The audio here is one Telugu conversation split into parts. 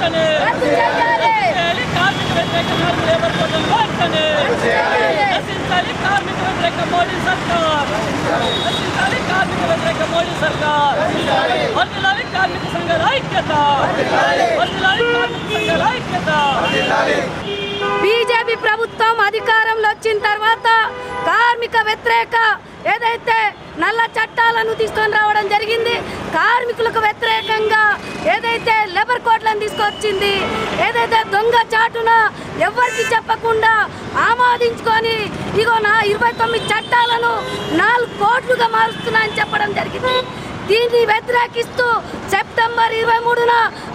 వెంటనే. కార్మిక వ్యతిరేక లేబర్ కోర్టులు వెంటనే. నశించాలి కార్మిక వ్యతిరేక మోడీ సర్కార్. కార్మిక వ్యతిరేక మోడీ సర్కార్. వర్ధిల్లాలి కార్మిక సంఘాల ఐక్యత. వర్ధిల్లాలి కార్మిక సంఘాల ఐక్యత. బీజేపీ ప్రభుత్వం అధికారంలో వచ్చిన తర్వాత కార్మిక వ్యతిరేక ఏదైతే నల్ల చట్టాలను తీసుకొని రావడం జరిగింది కార్మికులకు వ్యతిరేకంగా ఏదైతే లేబర్ కోడ్లను తీసుకొచ్చింది ఏదైతే దొంగ చాటున ఎవరికి చెప్పకుండా ఆమోదించుకొని ఇగో నా ఇరవై తొమ్మిది చట్టాలను నాలుగు కోట్లుగా మారుస్తున్నా అని చెప్పడం జరిగింది. దీన్ని వ్యతిరేకిస్తూ సెప్టెంబర్ ఇరవై మూడున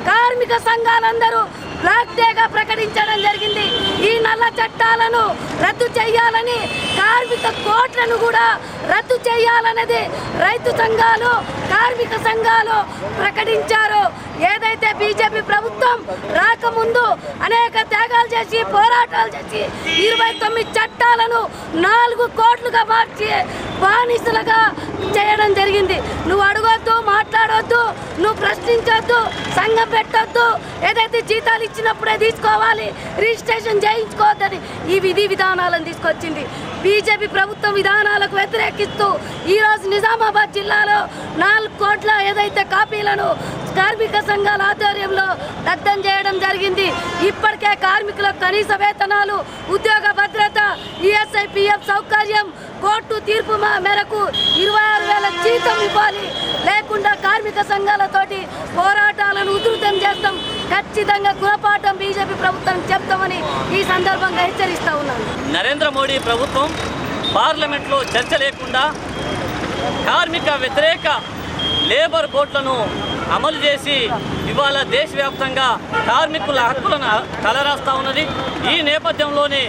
కార్మిక సంఘాలందరూ బ్లాక్ డేగా ప్రకటించడం జరిగింది. ఈ నల్ల చట్టాలను రద్దు చేయాలని కార్మిక కోట్లను కూడా రద్దు చేయాలనేది రైతు సంఘాలు కార్మిక సంఘాలు ప్రకటించారు. ఏదైతే బీజేపీ ప్రభుత్వం రాకముందు అనేక త్యాగాలు చేసి పోరాటాలు చేసి ఇరవై తొమ్మిది చట్టాలను నాలుగు కోట్లుగా మార్చి బానిసలుగా చేయడం జరిగింది. నువ్వు అడగొద్దు మాట్లాడొద్దు నువ్వు ప్రశ్నించొద్దు సంఘం పెట్టొద్దు ఏదైతే జీతాలు ఇచ్చినప్పుడే తీసుకోవాలి రిజిస్ట్రేషన్ చేయించుకోవద్దని ఈ విధి విధానాలను తీసుకొచ్చింది. బీజేపీ ప్రభుత్వం విధానాలకు వ్యతిరేకిస్తూ ఈరోజు నిజామాబాద్ జిల్లాలో నాలుగు కోట్ల ఏదైతే కాపీలను కార్మిక సంఘాల ఆధ్వర్యంలో దగ్ధం చేయడం జరిగింది. ఇప్పటికే కార్మికులకు కనీస వేతనాలు ఉద్యోగ భద్రత ఈఎస్ఐ పిఎఫ్ సౌకర్యం కోర్టు తీర్పు మా- మేరకు ఇరవై ఆరు వేల జీతం ఇవ్వాలి. లేకుండా కార్మిక సంఘాలతోటి పోరాటాలను ఉధృతం చేస్తాం. ఖచ్చితంగా గుణపాఠం బీజేపీ ప్రభుత్వం చెప్తామని ఈ సందర్భంగా హెచ్చరిస్తా ఉన్నాను. నరేంద్ర మోడీ ప్రభుత్వం పార్లమెంట్లో చర్చ లేకుండా కార్మిక వ్యతిరేక లేబర్ కోడ్లను అమలు చేసి ఇవాళ దేశవ్యాప్తంగా కార్మికుల హక్కులను కలరాస్తా ఉన్నది. ఈ నేపథ్యంలోనే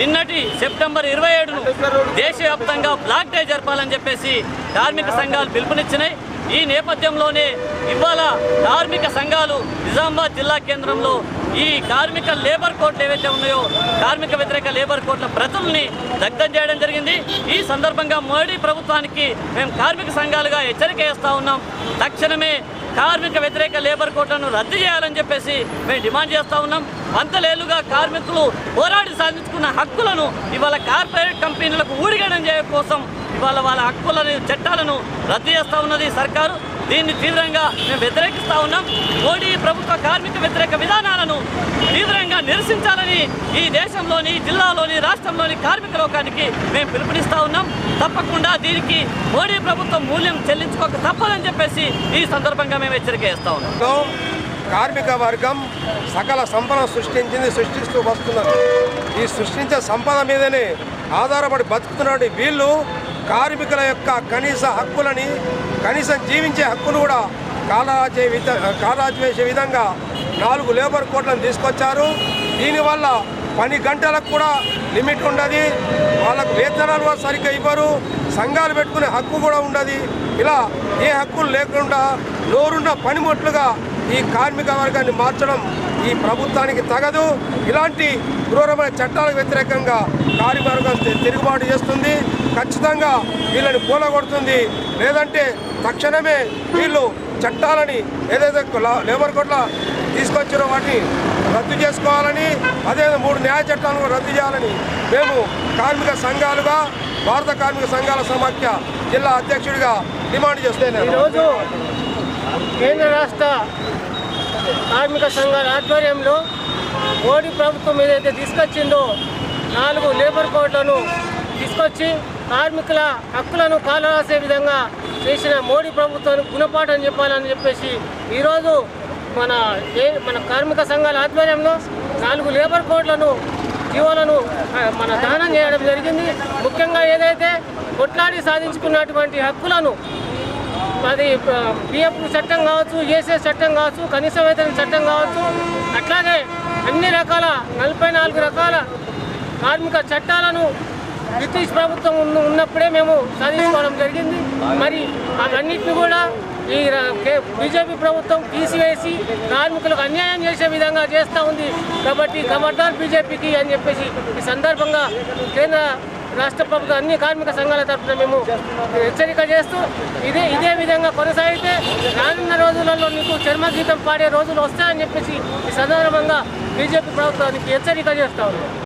నిన్నటి సెప్టెంబర్ ఇరవై ఏడును దేశవ్యాప్తంగా బ్లాక్ డే జరపాలని చెప్పేసి కార్మిక సంఘాలు పిలుపునిచ్చినాయి. ఈ నేపథ్యంలోనే ఇవాళ కార్మిక సంఘాలు నిజామాబాద్ జిల్లా కేంద్రంలో ఈ కార్మిక లేబర్ కోడ్లు ఏవైతే ఉన్నాయో కార్మిక వ్యతిరేక లేబర్ కోడ్ల ప్రతుల్ని దగ్ధం చేయడం జరిగింది. ఈ సందర్భంగా మోడీ ప్రభుత్వానికి మేము కార్మిక సంఘాలుగా హెచ్చరిక వేస్తూ ఉన్నాం. తక్షణమే కార్మిక వ్యతిరేక లేబర్ కోడ్లను రద్దు చేయాలని చెప్పేసి మేము డిమాండ్ చేస్తూ ఉన్నాం. వందలేళ్ళుగా కార్మికులు పోరాడి సాధించుకున్న హక్కులను ఇవాళ కార్పొరేట్ కంపెనీలకు ఊడిగడం చేయడం కోసం ఇవాళ వాళ్ళ హక్కులను చట్టాలను రద్దు చేస్తా ఉన్నది సర్కారు. దీన్ని తీవ్రంగా మేము వ్యతిరేకిస్తూ ఉన్నాం. మోడీ ప్రభుత్వ కార్మిక వ్యతిరేక విధానాలను తీవ్రంగా నిరసించాలని ఈ దేశంలోని జిల్లాలోని రాష్ట్రంలోని కార్మిక లోకానికి మేము పిలుపునిస్తూ ఉన్నాం. తప్పకుండా దీనికి మోడీ ప్రభుత్వం మూల్యం చెల్లించుకోక తప్పదని చెప్పేసి ఈ సందర్భంగా మేము హెచ్చరిక చేస్తూ ఉన్నాం. కార్మిక వర్గం సకల సంపద సృష్టించింది సృష్టిస్తూ వస్తున్నారు. ఈ సృష్టించే సంపద మీదనే ఆధారపడి బతుకుతున్నాడు వీళ్ళు కార్మికుల యొక్క కనీస హక్కులని కనీసం జీవించే హక్కును కూడా కాలరాజే విధ కాలరాజేసే విధంగా నాలుగు లేబర్ కోట్లను తీసుకొచ్చారు. దీనివల్ల పని గంటలకు కూడా లిమిట్ ఉండదు. వాళ్ళకు వేతనాలు కూడా సరిగ్గా ఇవ్వరు. సంఘాలు పెట్టుకునే హక్కు కూడా ఉండదు. ఇలా ఏ హక్కులు లేకుండా నోరున్న పనిముట్లుగా ఈ కార్మిక వర్గాన్ని మార్చడం ఈ ప్రభుత్వానికి తగదు. ఇలాంటి క్రూరమైన చట్టాలకు వ్యతిరేకంగా కార్మిక వర్గం తిరుగుబాటు చేస్తుంది. ఖచ్చితంగా వీళ్ళని కూలగొడుతుంది. లేదంటే తక్షణమే వీళ్ళు చట్టాలని ఏదైతే లేబర్ కోట్ల తీసుకొచ్చారో వాటిని రద్దు చేసుకోవాలని అదే మూడు న్యాయ చట్టాలను రద్దు చేయాలని మేము కార్మిక సంఘాలుగా భారత కార్మిక సంఘాల సమాఖ్య జిల్లా అధ్యక్షుడిగా డిమాండ్ చేస్తున్నాను ఈరోజు కేంద్ర రాష్ట్ర కార్మిక సంఘాల ఆధ్వర్యంలో మోడీ ప్రభుత్వం ఏదైతే తీసుకొచ్చిందో నాలుగు లేబర్ కోడ్లను తీసుకొచ్చి కార్మికుల హక్కులను కాలరాసే విధంగా చేసిన మోడీ ప్రభుత్వానికి గుణపాఠం చెప్పాలని చెప్పేసి ఈరోజు మన ఏ- మన కార్మిక సంఘాల ఆధ్వర్యంలో నాలుగు లేబర్ కోడ్లను జీవోలను మన దానం చేయడం జరిగింది. ముఖ్యంగా ఏదైతే కొట్లాడి సాధించుకున్నటువంటి హక్కులను అది పిఎఫ్ చట్టం కావచ్చు ఈఎస్ఎస్ చట్టం కావచ్చు కనీస వేతన చట్టం కావచ్చు అట్లాగే అన్ని రకాల నలభై నాలుగు రకాల కార్మిక చట్టాలను బ్రిటిష్ ప్రభుత్వం ఉన్న- ఉన్నప్పుడే మేము సాధించుకోవడం జరిగింది. మరి అవన్నిటిని కూడా ఈ బీజేపీ ప్రభుత్వం తీసివేసి కార్మికులకు అన్యాయం చేసే విధంగా చేస్తూ ఉంది. కాబట్టి ఖబర్దార్ బీజేపీకి అని చెప్పేసి ఈ సందర్భంగా కేంద్ర రాష్ట్ర ప్రభుత్వ అన్ని కార్మిక సంఘాల తరఫున మేము హెచ్చరిక చేస్తూ ఇదే ఇదే విధంగా కొనసాగితే రానున్న రోజులలో నీకు చర్మగీతం పాడే రోజులు వస్తాయని చెప్పేసి ఈ సందర్భంగా బీజేపీ ప్రభుత్వానికి హెచ్చరిక చేస్తూ